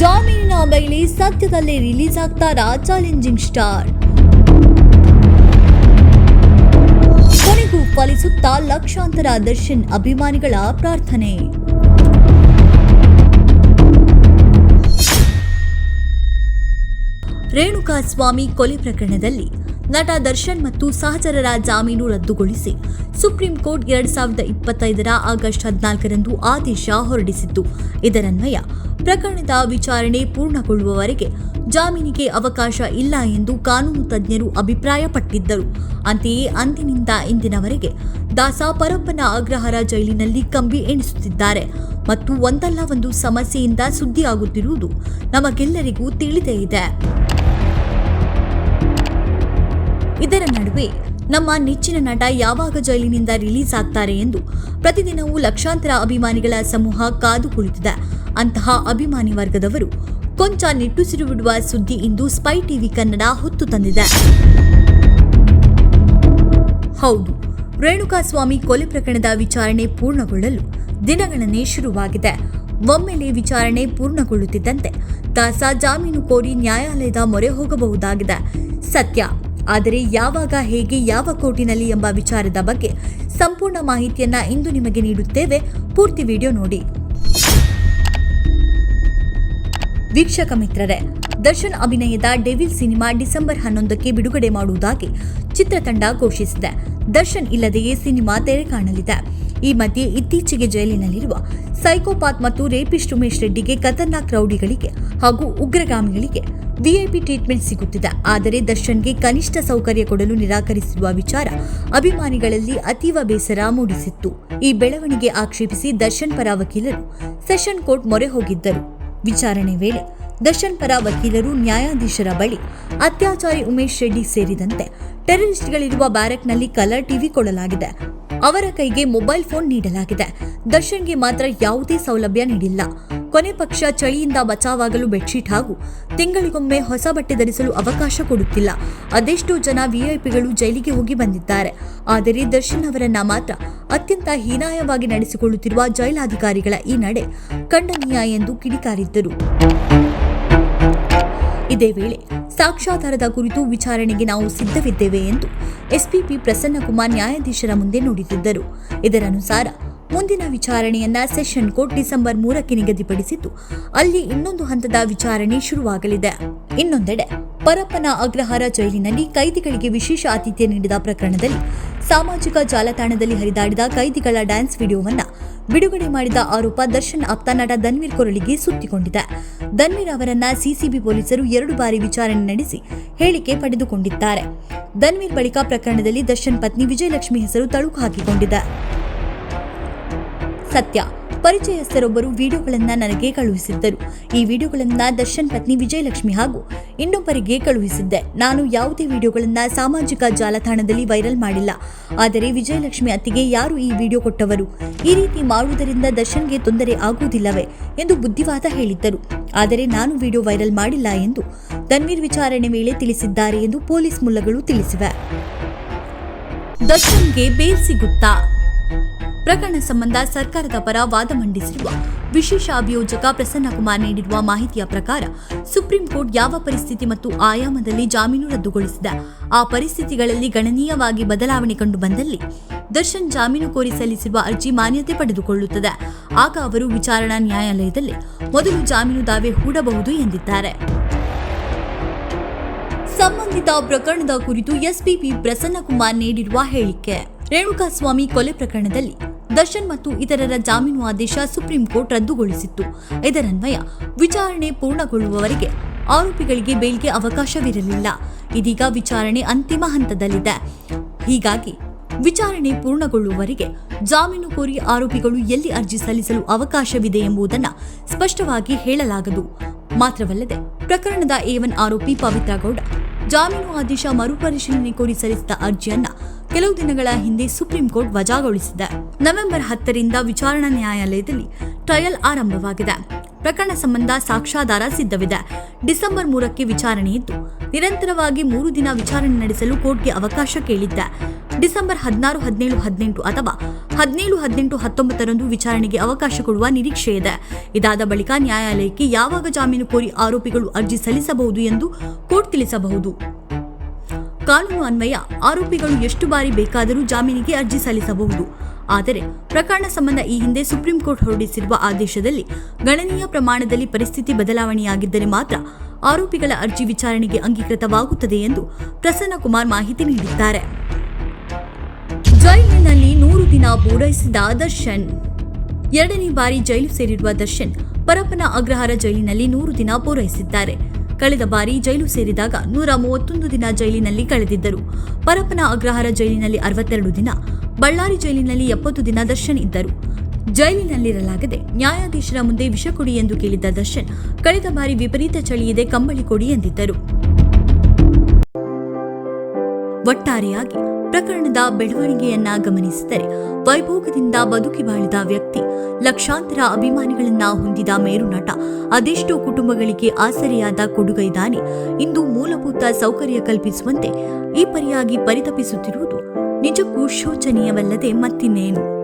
ಜಾಮೀನಿನ ಮೇಲೆ ಸದ್ಯದಲ್ಲೇ ರಿಲೀಸ್ ಆಗ್ತಾರಾ ಚಾಲೆಂಜಿಂಗ್ ಸ್ಟಾರ್. ಕೊನೆಗೂ ಫಲಿಸುತ್ತಾ ಲಕ್ಷಾಂತರ ದರ್ಶನ್ ಅಭಿಮಾನಿಗಳ ಪ್ರಾರ್ಥನೆ. ರೇಣುಕಾ ಸ್ವಾಮಿ ಕೊಲೆ ಪ್ರಕರಣದಲ್ಲಿ ನಟ ದರ್ಶನ್ ಮತ್ತು ಸಹಚರರ ಜಾಮೀನು ರದ್ದುಗೊಳಿಸಿ ಸುಪ್ರೀಂ ಕೋರ್ಟ್ ಎರಡ್ ಸಾವಿರದ ಇಪ್ಪತ್ತೈದರ ಆಗಸ್ಟ್ ಹದಿನಾಲ್ಕರಂದು ಆದೇಶ ಹೊರಡಿಸಿತ್ತು. ಇದರನ್ವಯ ಪ್ರಕರಣದ ವಿಚಾರಣೆ ಪೂರ್ಣಗೊಳ್ಳುವವರೆಗೆ ಜಾಮೀನಿಗೆ ಅವಕಾಶ ಇಲ್ಲ ಎಂದು ಕಾನೂನು ತಜ್ಞರು ಅಭಿಪ್ರಾಯಪಟ್ಟಿದ್ದರು. ಅಂತೆಯೇ ಅಂದಿನಿಂದ ಇಂದಿನವರೆಗೆ ದಾಸ ಪರಪ್ಪನ ಅಗ್ರಹಾರ ಜೈಲಿನಲ್ಲಿ ಕಂಬಿ ಎಣಿಸುತ್ತಿದ್ದಾರೆ. ಮತ್ತು ಒಂದಲ್ಲ ಒಂದು ಸಮಸ್ಯೆಯಿಂದ ಸುದ್ದಿಯಾಗುತ್ತಿರುವುದು ನಮಗೆಲ್ಲರಿಗೂ ತಿಳಿದೇ ಇದೆ. ಇದರ ನಡುವೆ ನಮ್ಮ ನೆಚ್ಚಿನ ನಟ ಯಾವಾಗ ಜೈಲಿನಿಂದ ರಿಲೀಸ್ ಆಗ್ತಾರೆ ಎಂದು ಪ್ರತಿದಿನವೂ ಲಕ್ಷಾಂತರ ಅಭಿಮಾನಿಗಳ ಸಮೂಹ ಕಾದು ಕುಳಿತಿದೆ. ಅಂತಹ ಅಭಿಮಾನಿ ವರ್ಗದವರು ಕೊಂಚ ನಿಟ್ಟುಸಿರು ಬಿಡುವ ಸುದ್ದಿ ಇಂದು ಸ್ಪೈ ಟಿವಿ ಕನ್ನಡ ಹೊತ್ತು ತಂದಿದೆ. ಹೌದು, ರೇಣುಕಾಸ್ವಾಮಿ ಕೊಲೆ ಪ್ರಕರಣದ ವಿಚಾರಣೆ ಪೂರ್ಣಗೊಳ್ಳಲು ದಿನಗಳನ್ನೇ ಶುರುವಾಗಿದೆ. ಒಮ್ಮೆಲೆ ವಿಚಾರಣೆ ಪೂರ್ಣಗೊಳ್ಳುತ್ತಿದ್ದಂತೆ ದಾಸ ಜಾಮೀನು ಕೋರಿ ನ್ಯಾಯಾಲಯದ ಮೊರೆ ಹೋಗಬಹುದಾಗಿದೆ. ಸತ್ಯ ಆದರೆ ಯಾವಾಗ, ಹೇಗೆ, ಯಾವ ಕೋರ್ಟಿನಲ್ಲಿ ಎಂಬ ವಿಚಾರದ ಬಗ್ಗೆ ಸಂಪೂರ್ಣ ಮಾಹಿತಿಯನ್ನ ಇಂದು ನಿಮಗೆ ನೀಡುತ್ತೇವೆ. ಪೂರ್ತಿ ವಿಡಿಯೋ ನೋಡಿ. ವೀಕ್ಷಕ ಮಿತ್ರರೇ, ದರ್ಶನ್ ಅಭಿನಯದ ಡೆವಿಲ್ ಸಿನಿಮಾ ಡಿಸೆಂಬರ್ ಹನ್ನೊಂದಕ್ಕೆ ಬಿಡುಗಡೆ ಮಾಡುವುದಾಗಿ ಚಿತ್ರತಂಡ ಘೋಷಿಸಿದೆ. ದರ್ಶನ್ ಇಲ್ಲದೆಯೇ ಸಿನಿಮಾ ತೆರೆ ಕಾಣಲಿದೆ. ಈ ಮಧ್ಯೆ ಇತ್ತೀಚೆಗೆ ಜೈಲಿನಲ್ಲಿರುವ ಸೈಕೋಪಾತ್ ಮತ್ತು ರೇಪಿಸ್ಟ್ ಉಮೇಶ್ ರೆಡ್ಡಿಗೆ ಖತರ್ನಾಕ್ ರೌಡಿಗಳಿಗೆ ಹಾಗೂ ಉಗ್ರಗಾಮಿಗಳಿಗೆ ವಿಐಪಿ ಟ್ರೀಟ್ಮೆಂಟ್ ಸಿಗುತ್ತಿದೆ. ಆದರೆ ದರ್ಶನ್ಗೆ ಕನಿಷ್ಠ ಸೌಕರ್ಯ ಕೊಡಲು ನಿರಾಕರಿಸಿರುವ ವಿಚಾರ ಅಭಿಮಾನಿಗಳಲ್ಲಿ ಅತೀವ ಬೇಸರ ಮೂಡಿಸಿತ್ತು. ಈ ಬೆಳವಣಿಗೆ ಆಕ್ಷೇಪಿಸಿ ದರ್ಶನ್ ಪರ ವಕೀಲರು ಸೆಷನ್ ಕೋರ್ಟ್ ಮೊರೆ ಹೋಗಿದ್ದರು. ವಿಚಾರಣೆ ವೇಳೆ ದರ್ಶನ್ ಪರ ವಕೀಲರು ನ್ಯಾಯಾಧೀಶರ ಬಳಿ ಅತ್ಯಾಚಾರಿ ಉಮೇಶ್ ರೆಡ್ಡಿ ಸೇರಿದಂತೆ ಟೆರರಿಸ್ಟ್ಗಳಿರುವ ಬ್ಯಾರಕ್ನಲ್ಲಿ ಕಲರ್ ಟಿವಿ ಕೊಡಲಾಗಿದೆ. ಅವರ ಕೈಗೆ ಮೊಬೈಲ್ ಫೋನ್ ನೀಡಲಾಗಿದೆ. ದರ್ಶನ್ಗೆ ಮಾತ್ರ ಯಾವುದೇ ಸೌಲಭ್ಯ ನೀಡಿಲ್ಲ. ಕೊನೆ ಪಕ್ಷ ಚಳಿಯಿಂದ ಬಚಾವಾಗಲು ಬೆಡ್ಶೀಟ್ ಹಾಗೂ ತಿಂಗಳಿಗೊಮ್ಮೆ ಹೊಸ ಬಟ್ಟೆ ಧರಿಸಲು ಅವಕಾಶ ಕೊಡುತ್ತಿಲ್ಲ. ಅದೆಷ್ಟೋ ಜನ ವಿಐಪಿಗಳು ಜೈಲಿಗೆ ಹೋಗಿ ಬಂದಿದ್ದಾರೆ. ಆದರೆ ದರ್ಶನ್ ಅವರನ್ನ ಮಾತ್ರ ಅತ್ಯಂತ ಹೀನಾಯವಾಗಿ ನಡೆಸಿಕೊಳ್ಳುತ್ತಿರುವ ಜೈಲಾಧಿಕಾರಿಗಳ ಈ ನಡೆ ಖಂಡನೀಯ ಎಂದು ಕಿಡಿಕಾರಿದ್ದರು. ಇದೇ ವೇಳೆ ಸಾಕ್ಷ್ಯಾಧಾರದ ಕುರಿತು ವಿಚಾರಣೆಗೆ ನಾವು ಸಿದ್ಧವಿದ್ದೇವೆ ಎಂದು ಎಸ್ಪಿಪಿ ಪ್ರಸನ್ನಕುಮಾರ್ ನ್ಯಾಯಾಧೀಶರ ಮುಂದೆ ನುಡಿದಿದ್ದರು. ಇದರನುಸಾರ ಮುಂದಿನ ವಿಚಾರಣೆಯನ್ನ ಸೆಷನ್ ಕೋರ್ಟ್ ಡಿಸೆಂಬರ್ ಮೂರಕ್ಕೆ ನಿಗದಿಪಡಿಸಿದ್ದು, ಅಲ್ಲಿ ಇನ್ನೊಂದು ಹಂತದ ವಿಚಾರಣೆ ಶುರುವಾಗಲಿದೆ. ಇನ್ನೊಂದೆಡೆ, ಪರಪ್ಪನ ಅಗ್ರಹಾರ ಜೈಲಿನಲ್ಲಿ ಕೈದಿಗಳಿಗೆ ವಿಶೇಷ ಆತಿಥ್ಯ ನೀಡಿದ ಪ್ರಕರಣದಲ್ಲಿ ಸಾಮಾಜಿಕ ಜಾಲತಾಣದಲ್ಲಿ ಹರಿದಾಡಿದ ಕೈದಿಗಳ ಡ್ಯಾನ್ಸ್ ವಿಡಿಯೋವನ್ನ ಬಿಡುಗಡೆ ಮಾಡಿದ ಆರೋಪ ದರ್ಶನ್ ಆಪ್ತ ನಟ ಧನ್ವೀರ್ ಕೊರಳಿಗೆ ಸುತ್ತಿಕೊಂಡಿದೆ. ಧನ್ವೀರ್ ಅವರನ್ನ ಸಿಸಿಬಿ ಪೊಲೀಸರು ಎರಡು ಬಾರಿ ವಿಚಾರಣೆ ನಡೆಸಿ ಹೇಳಿಕೆ ಪಡೆದುಕೊಂಡಿದ್ದಾರೆ. ಧನ್ವೀರ್ ಬಳಿಕ ಪ್ರಕರಣದಲ್ಲಿ ದರ್ಶನ್ ಪತ್ನಿ ವಿಜಯಲಕ್ಷ್ಮಿ ಹೆಸರು ತಳುಕು ಹಾಕಿಕೊಂಡಿದೆ. ಸತ್ಯ. ಪರಿಚಯಸ್ಥರೊಬ್ಬರು ವಿಡಿಯೋಗಳನ್ನು ನನಗೆ ಕಳುಹಿಸಿದ್ದರು. ಈ ವಿಡಿಯೋಗಳನ್ನು ದರ್ಶನ್ ಪತ್ನಿ ವಿಜಯಲಕ್ಷ್ಮಿ ಹಾಗೂ ಇನ್ನೊಬ್ಬರಿಗೆ ಕಳುಹಿಸಿದ್ದೆ. ನಾನು ಯಾವುದೇ ವಿಡಿಯೋಗಳನ್ನು ಸಾಮಾಜಿಕ ಜಾಲತಾಣದಲ್ಲಿ ವೈರಲ್ ಮಾಡಿಲ್ಲ. ಆದರೆ ವಿಜಯಲಕ್ಷ್ಮಿ ಅತ್ತಿಗೆ ಯಾರು ಈ ವಿಡಿಯೋ ಕೊಟ್ಟವರು? ಈ ರೀತಿ ಮಾಡುವುದರಿಂದ ದರ್ಶನ್ಗೆ ತೊಂದರೆ ಆಗುವುದಿಲ್ಲವೇ? ಎಂದು ಬುದ್ಧಿವಾದ ಹೇಳಿದ್ದರು. ಆದರೆ ನಾನು ವಿಡಿಯೋ ವೈರಲ್ ಮಾಡಿಲ್ಲ ಎಂದು ತನ್ವೀರ್ ವಿಚಾರಣೆ ವೇಳೆ ತಿಳಿಸಿದ್ದಾರೆ ಎಂದು ಪೊಲೀಸ್ ಮೂಲಗಳು ತಿಳಿಸಿವೆ. ದರ್ಶನ್ಗೆ ಬೇಲ್ ಸಿಗುತ್ತಾ? ಪ್ರಕರಣ ಸಂಬಂಧ ಸರ್ಕಾರದ ಪರ ವಾದ ಮಂಡಿಸಿರುವ ವಿಶೇಷ ಅಭಿಯೋಜಕ ಪ್ರಸನ್ನಕುಮಾರ್ ನೀಡಿರುವ ಮಾಹಿತಿಯ ಪ್ರಕಾರ ಸುಪ್ರೀಂ ಕೋರ್ಟ್ ಯಾವ ಪರಿಸ್ಥಿತಿ ಮತ್ತು ಆಯಾಮದಲ್ಲಿ ಜಾಮೀನು ರದ್ದುಗೊಳಿಸಿದೆ, ಆ ಪರಿಸ್ಥಿತಿಗಳಲ್ಲಿ ಗಣನೀಯವಾಗಿ ಬದಲಾವಣೆ ಕಂಡು ಬಂದಲ್ಲಿ ದರ್ಶನ್ ಜಾಮೀನು ಕೋರಿ ಸಲ್ಲಿಸಿರುವ ಅರ್ಜಿ ಮಾನ್ಯತೆ ಪಡೆದುಕೊಳ್ಳುತ್ತದೆ. ಆಗ ಅವರು ವಿಚಾರಣಾ ನ್ಯಾಯಾಲಯದಲ್ಲಿ ಮೊದಲು ಜಾಮೀನು ದಾವೆ ಹೂಡಬಹುದು ಎಂದಿದ್ದಾರೆ. ಸಂಬಂಧಿತ ಪ್ರಕರಣದ ಕುರಿತು ಎಸ್ಪಿಪಿ ಪ್ರಸನ್ನಕುಮಾರ್ ನೀಡಿರುವ ಹೇಳಿಕೆ. ರೇಣುಕಾಸ್ವಾಮಿ ಕೊಲೆ ಪ್ರಕರಣದಲ್ಲಿ ದರ್ಶನ್ ಮತ್ತು ಇತರರ ಜಾಮೀನು ಆದೇಶ ಸುಪ್ರೀಂ ಕೋರ್ಟ್ ರದ್ದುಗೊಳಿಸಿತ್ತು. ಇದರನ್ವಯ ವಿಚಾರಣೆ ಪೂರ್ಣಗೊಳ್ಳುವವರೆಗೆ ಆರೋಪಿಗಳಿಗೆ ಬೇಲ್ಗೆ ಅವಕಾಶವಿರಲಿಲ್ಲ. ಇದೀಗ ವಿಚಾರಣೆ ಅಂತಿಮ ಹಂತದಲ್ಲಿದೆ. ಹೀಗಾಗಿ ವಿಚಾರಣೆ ಪೂರ್ಣಗೊಳ್ಳುವವರೆಗೆ ಜಾಮೀನು ಕೋರಿ ಆರೋಪಿಗಳು ಎಲ್ಲಿ ಅರ್ಜಿ ಸಲ್ಲಿಸಲು ಅವಕಾಶವಿದೆ ಎಂಬುದನ್ನು ಸ್ಪಷ್ಟವಾಗಿ ಹೇಳಲಾಗದು. ಮಾತ್ರವಲ್ಲದೆ ಪ್ರಕರಣದ ಏವನ್ ಆರೋಪಿ ಪವಿತ್ರ ಗೌಡ ಜಾಮೀನು ಆದೇಶ ಮರುಪರಿಶೀಲನೆ ಕೋರಿ ಸಲ್ಲಿಸಿದ ಅರ್ಜಿಯನ್ನ ಕೆಲವು ದಿನಗಳ ಹಿಂದೆ ಸುಪ್ರೀಂ ಕೋರ್ಟ್ ವಜಾಗೊಳಿಸಿದೆ. ನವೆಂಬರ್ ಹತ್ತರಿಂದ ವಿಚಾರಣಾ ನ್ಯಾಯಾಲಯದಲ್ಲಿ ಟ್ರಯಲ್ ಆರಂಭವಾಗಿದೆ. ಪ್ರಕರಣ ಸಂಬಂಧ ಸಾಕ್ಷ್ಯಾಧಾರ ಸಿದ್ಧವಿದೆ. ಡಿಸೆಂಬರ್ ಮೂರಕ್ಕೆ ವಿಚಾರಣೆ ಇದ್ದು, ನಿರಂತರವಾಗಿ ಮೂರು ದಿನ ವಿಚಾರಣೆ ನಡೆಸಲು ಕೋರ್ಟ್ಗೆ ಅವಕಾಶ ಕೇಳಿದ್ದ. ಡಿಸೆಂಬರ್ ಹದಿನಾರು, ಹದಿನೇಳು, ಹದಿನೆಂಟು ಅಥವಾ ಹದಿನೇಳು, ಹದಿನೆಂಟು, ಹತ್ತೊಂಬತ್ತರಂದು ವಿಚಾರಣೆಗೆ ಅವಕಾಶ ಕೊಡುವ ನಿರೀಕ್ಷೆ ಇದೆ. ಇದಾದ ಬಳಿಕ ನ್ಯಾಯಾಲಯಕ್ಕೆ ಯಾವಾಗ ಜಾಮೀನು ಕೋರಿ ಆರೋಪಿಗಳು ಅರ್ಜಿ ಸಲ್ಲಿಸಬಹುದು ಎಂದು ಕೋರ್ಟ್ ತಿಳಿಸಬಹುದು. ಕಾನೂನು ಅನ್ವಯ ಆರೋಪಿಗಳು ಎಷ್ಟು ಬಾರಿ ಬೇಕಾದರೂ ಜಾಮೀನಿಗೆ ಅರ್ಜಿ ಸಲ್ಲಿಸಬಹುದು. ಆದರೆ ಪ್ರಕರಣ ಸಂಬಂಧ ಈ ಹಿಂದೆ ಸುಪ್ರೀಂ ಕೋರ್ಟ್ ಹೊರಡಿಸಿರುವ ಆದೇಶದಲ್ಲಿ ಗಣನೀಯ ಪ್ರಮಾಣದಲ್ಲಿ ಪರಿಸ್ಥಿತಿ ಬದಲಾವಣೆಯಾಗಿದ್ದರೆ ಮಾತ್ರ ಆರೋಪಿಗಳ ಅರ್ಜಿ ವಿಚಾರಣೆಗೆ ಅಂಗೀಕೃತವಾಗುತ್ತದೆ ಎಂದು ಪ್ರಸನ್ನ ಕುಮಾರ್ ಮಾಹಿತಿ ನೀಡಿದ್ದಾರೆ. ಜೈಲಿನಲ್ಲಿ ನೂರು ದಿನ ಪೂರೈಸಿದ ದರ್ಶನ್, ಎರಡನೇ ಬಾರಿ ಜೈಲು ಸೇರಿರುವ ದರ್ಶನ್, ಪರಪ್ಪನ ಅಗ್ರಹಾರ ಜೈಲಿನಲ್ಲಿ ನೂರು ದಿನ ಪೂರೈಸಿದ್ದಾರೆ. ಕಳೆದ ಬಾರಿ ಜೈಲು ಸೇರಿದಾಗ ನೂರ ಮೂವತ್ತೊಂದು ದಿನ ಜೈಲಿನಲ್ಲಿ ಕಳೆದಿದ್ದರು. ಪರಪನ ಅಗ್ರಹಾರ ಜೈಲಿನಲ್ಲಿ ಅರವತ್ತೆರಡು ದಿನ, ಬಳ್ಳಾರಿ ಜೈಲಿನಲ್ಲಿ ಎಪ್ಪತ್ತು ದಿನ ದರ್ಶನ್ ಇದ್ದರು. ಜೈಲಿನಲ್ಲಿರಲಾಗದೆ ನ್ಯಾಯಾಧೀಶರ ಮುಂದೆ ವಿಷ ಕೊಡಿ ಎಂದು ಕೇಳಿದ್ದ ದರ್ಶನ್, ಕಳೆದ ಬಾರಿ ವಿಪರೀತ ಚಳಿಯಿದೆ, ಕಂಬಳಿ ಕೊಡಿ ಎಂದಿದ್ದರು. ಒಟ್ಟಾರೆಯಾಗಿ ಪ್ರಕರಣದ ಬೆಳವಣಿಗೆಯನ್ನ ಗಮನಿಸಿದರೆ ವೈಭೋಗದಿಂದ ಬದುಕಿ ಬಾಳಿದ ವ್ಯಕ್ತಿ ಲಕ್ಷಾಂತರ ಅಭಿಮಾನಿಗಳನ್ನ ಹೊಂದಿದ ಮೇರುನಟ ಅದೆಷ್ಟೋ ಕುಟುಂಬಗಳಿಗೆ ಆಸರೆಯಾದ ಕೊಡುಗೈದಾನೆ ಇಂದು ಮೂಲಭೂತ ಸೌಕರ್ಯ ಕಲ್ಪಿಸುವಂತೆ ಈ ಪರಿಯಾಗಿ ಪರಿತಪಿಸುತ್ತಿರುವುದು ನಿಜಕ್ಕೂ ಶೋಚನೀಯವಲ್ಲದೆ ಮತ್ತಿನ್ನೇನು?